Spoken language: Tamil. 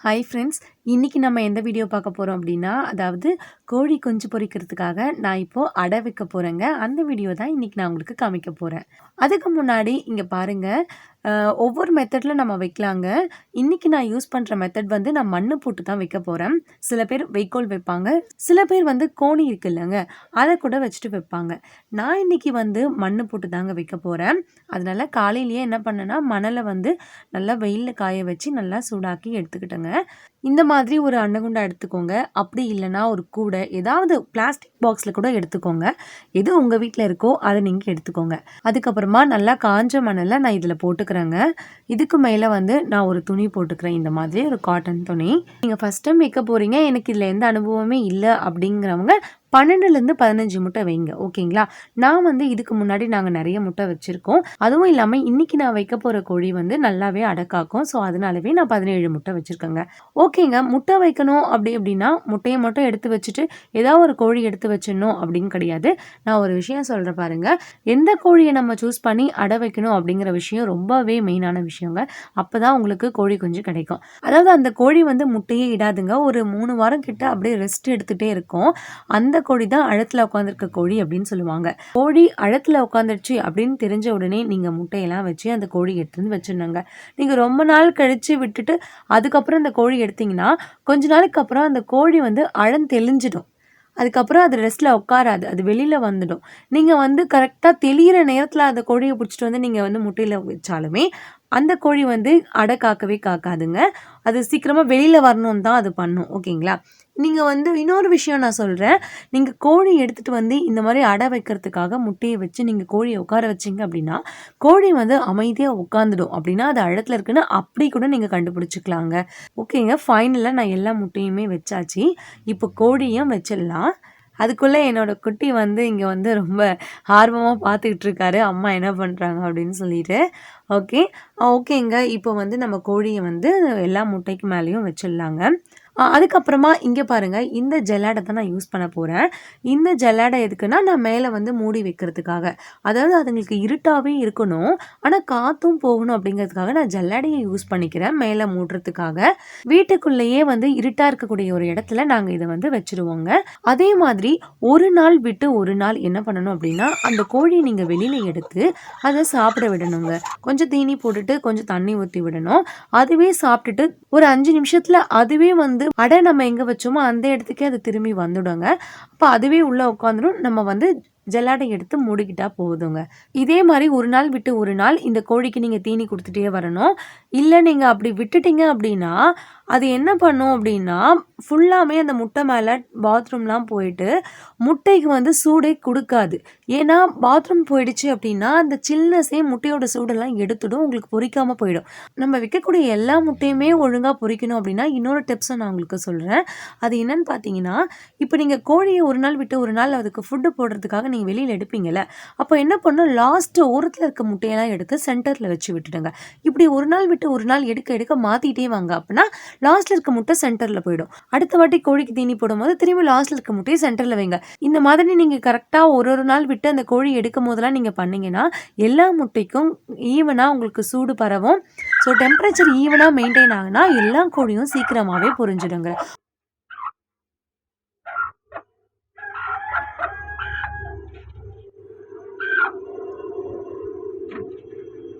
ஹாய் ஃப்ரெண்ட்ஸ் இன்றைக்கி நம்ம எந்த வீடியோ பார்க்க போகிறோம் அப்படின்னா அதாவது கோழி குஞ்சு பொரிக்கிறதுக்காக நான் இப்போது அடை வைக்க போகிறேங்க அந்த வீடியோ தான் இன்றைக்கி நான் உங்களுக்கு காமிக்க போகிறேன் அதுக்கு முன்னாடி இங்கே பாருங்கள் ஒவ்வொரு மெத்தடில் நம்ம வைக்கலாங்க. இன்றைக்கி நான் யூஸ் பண்ணுற மெத்தட் வந்து நான் மண் போட்டு தான் வைக்க போகிறேன் சில பேர் வைக்கோல் வைப்பாங்க. சில பேர் வந்து கோணி இருக்கு இல்லைங்க அதை கூட வச்சுட்டு வைப்பாங்க. நான் இன்றைக்கி வந்து மண் போட்டு தாங்க வைக்க போகிறேன் அதனால் காலையிலேயே என்ன பண்ணேன்னா மணலை வந்து நல்லா வெயிலில் காய வச்சு நல்லா சூடாக்கி எடுத்துக்கிட்டேங்க. இந்த மாதிரி மாதிரி ஒரு அன்னகுண்டா எடுத்துக்கோங்க. அப்படி இல்லைன்னா ஒரு கூடை ஏதாவது பிளாஸ்டிக் பாக்ஸில் கூட எடுத்துக்கோங்க. எது உங்கள் வீட்டில் இருக்கோ அதை நீங்கள் எடுத்துக்கோங்க. அதுக்கப்புறமா நல்லா காஞ்ச மணலில் நான் இதில் போட்டுக்கிறேங்க. இதுக்கு மேலே வந்து நான் ஒரு துணி போட்டுக்கிறேன். இந்த மாதிரி ஒரு காட்டன் துணி. நீங்கள் ஃபஸ்ட் டைம் வைக்க போகிறீங்க எனக்கு இதில் எந்த அனுபவமே இல்லை அப்படிங்கிறவங்க பன்னெண்டுலேருந்து பதினஞ்சு முட்டை வைங்க ஓகேங்களா? நான் வந்து இதுக்கு முன்னாடி நாங்கள் நிறைய முட்டை வச்சுருக்கோம். அதுவும் இல்லாமல் இன்றைக்கி நான் வைக்க போகிற கோழி வந்து நல்லாவே அடக்காக்கும். ஸோ அதனாலவே நான் பதினேழு முட்டை வச்சுருக்கேங்க. ஓகேங்க முட்டை வைக்கணும் அப்படி அப்படின்னா முட்டையை மட்டும் எடுத்து வச்சுட்டு ஏதாவது ஒரு கோழி எடுத்து வச்சிடணும் அப்படின்னு கிடையாது. நான் ஒரு விஷயம் சொல்கிறேன் பாருங்க. எந்த கோழியை நம்ம சூஸ் பண்ணி அடை வைக்கணும் அப்படிங்கிற விஷயம் ரொம்பவே மெயினான விஷயங்க. அப்போ தான் உங்களுக்கு கோழி குஞ்சு கிடைக்கும். அதாவது அந்த கோழி வந்து முட்டையே இடாதுங்க. ஒரு மூணு வாரம் கிட்ட அப்படியே ரெஸ்ட் எடுத்துகிட்டே இருக்கும். அந்த கோழி தான் அழத்தில் உட்காந்துருக்க கோழி அப்படின்னு சொல்லுவாங்க. கோழி அழத்தில் உட்காந்துருச்சு அப்படின்னு தெரிஞ்ச உடனே நீங்கள் முட்டையெல்லாம் வச்சு அந்த கோழி எடுத்து வந்து வச்சிடணுங்க. நீங்கள் ரொம்ப நாள் கழித்து விட்டுட்டு அதுக்கப்புறம் அந்த கோழி எடுத்தீங்கன்னா கொஞ்ச நாளுக்கு அப்புறம் அந்த கோழி வந்து அழன் தெளிஞ்சிடும். அதுக்கப்புறம் அது ரெஸ்ட்டில் உட்காராது அது வெளியில் வந்துடும். நீங்கள் வந்து கரெக்டாக தெளிகிற நேரத்தில் அந்த கோழியை பிடிச்சிட்டு வந்து நீங்கள் வந்து முட்டையில் வச்சாலுமே அந்த கோழி வந்து அடை காக்கவே காக்காதுங்க. அது சீக்கிரமாக வெளியில் வரணும்னு தான் அது பண்ணும். ஓகேங்களா? நீங்கள் வந்து இன்னொரு விஷயம் நான் சொல்கிறேன் நீங்கள் கோழி எடுத்துகிட்டு வந்து இந்த மாதிரி அடை வைக்கிறதுக்காக முட்டையை வச்சு நீங்கள் கோழியை உட்கார வச்சிங்க அப்படின்னா கோழி வந்து அமைதியாக உட்காந்துடும் அப்படின்னா அது அழத்தில் இருக்குன்னு அப்படி கூட நீங்கள் கண்டுபிடிச்சிக்கலாங்க. ஓகேங்க ஃபைனலாக நான் எல்லா முட்டையுமே வச்சாச்சு. இப்போ கோழியும் வச்சிடலாம். அதுக்குள்ளே என்னோடய குட்டி வந்து இங்கே வந்து ரொம்ப ஆர்வமாக பார்த்துக்கிட்டு இருக்காரு அம்மா என்ன பண்ணுறாங்க அப்படின்னு சொல்லிட்டு. ஓகே ஓகேங்க இப்போ வந்து நம்ம கோழியை வந்து எல்லா முட்டைக்கு மேலேயும் வச்சிடலாங்க. அதுக்கப்புறமா இங்கே பாருங்கள் இந்த ஜெல்லாடை தான் நான் யூஸ் பண்ண போகிறேன் இந்த ஜெல்லாடை எதுக்குன்னா நான் மேலே வந்து மூடி வைக்கிறதுக்காக. அதாவது அதுங்களுக்கு இருட்டாகவே இருக்கணும். ஆனால் காற்றும் போகணும் அப்படிங்கிறதுக்காக நான் ஜெல்லாடையை யூஸ் பண்ணிக்கிறேன் மேலே மூடுறதுக்காக. வீட்டுக்குள்ளேயே வந்து இருட்டாக இருக்கக்கூடிய ஒரு இடத்துல நாங்கள் இதை வந்து வச்சுருவோங்க. அதே மாதிரி ஒரு நாள் விட்டு ஒரு நாள் என்ன பண்ணணும் அப்படின்னா அந்த கோழியை நீங்கள் வெளியில் எடுத்து அதை சாப்பிட விடணுங்க. கொஞ்சம் தீனி போட்டுட்டு கொஞ்சம் தண்ணி ஊற்றி விடணும். அதுவே சாப்பிட்டுட்டு ஒரு அஞ்சு நிமிஷத்தில் அதுவே வந்து அடை நம்ம எங்கே வச்சோமோ அந்த இடத்துக்கே அது திரும்பி வந்துடுங்க. அப்போ அதுவே உள்ளே உட்காந்துடும் நம்ம வந்து ஜல்லாடை எடுத்து மூடிக்கிட்டா போதுங்க. இதே மாதிரி ஒரு நாள் விட்டு ஒரு நாள் இந்த கோழிக்கு நீங்கள் தீனி கொடுத்துட்டே வரணும். இல்லை நீங்கள் அப்படி விட்டுட்டீங்க அப்படின்னா அது என்ன பண்ணும் அப்படின்னா ஃபுல்லாமே அந்த முட்டை மேலே பாத்ரூம்லாம் போயிட்டு முட்டைக்கு வந்து சூடே கொடுக்காது. ஏன்னா பாத்ரூம் போயிடுச்சு அப்படின்னா அந்த சில்னஸே முட்டையோட சூடெல்லாம் எடுத்துடும் உங்களுக்கு பொரிக்காமல் போயிடும். நம்ம விற்கக்கூடிய எல்லா முட்டையுமே ஒழுங்காக பொரிக்கணும் அப்படின்னா இன்னொரு டிப்ஸை நான் உங்களுக்கு சொல்கிறேன் அது என்னன்னு பார்த்தீங்கன்னா இப்போ நீங்கள் கோழியை ஒரு நாள் விட்டு ஒரு நாள் அதுக்கு ஃபுட்டு போடுறதுக்காக நீங்கள் வெளியில் எடுப்பீங்கல்ல அப்போ என்ன பண்ணும் லாஸ்ட்டு ஓரத்தில் இருக்க முட்டையெல்லாம் எடுத்து சென்டரில் வச்சு விட்டுடுங்க. இப்படி ஒரு நாள் விட்டு ஒரு நாள் எடுக்க எடுக்க மாற்றிட்டே வாங்க. அப்படின்னா லாஸ்ட்டில் இருக்க முட்டை சென்டரில் போயிடும். அடுத்த வாட்டி கோழிக்கு தீனி போடும்போது திரும்பி லாஸ்ட்டில் இருக்க முட்டையை சென்டரில் வைங்க. இந்த மாதிரி நீங்கள் கரெக்டாக ஒரு ஒரு நாள் விட்டு அந்த கோழி எடுக்கும் போதெல்லாம் நீங்கள் பண்ணீங்கன்னா எல்லா முட்டைக்கும் ஈவனாக உங்களுக்கு சூடு பரவும். ஸோ டெம்பரேச்சர் ஈவனாக மெயின்டைன் ஆகுனா எல்லா கோழியும் சீக்கிரமாகவே புரிஞ்சிடுங்க.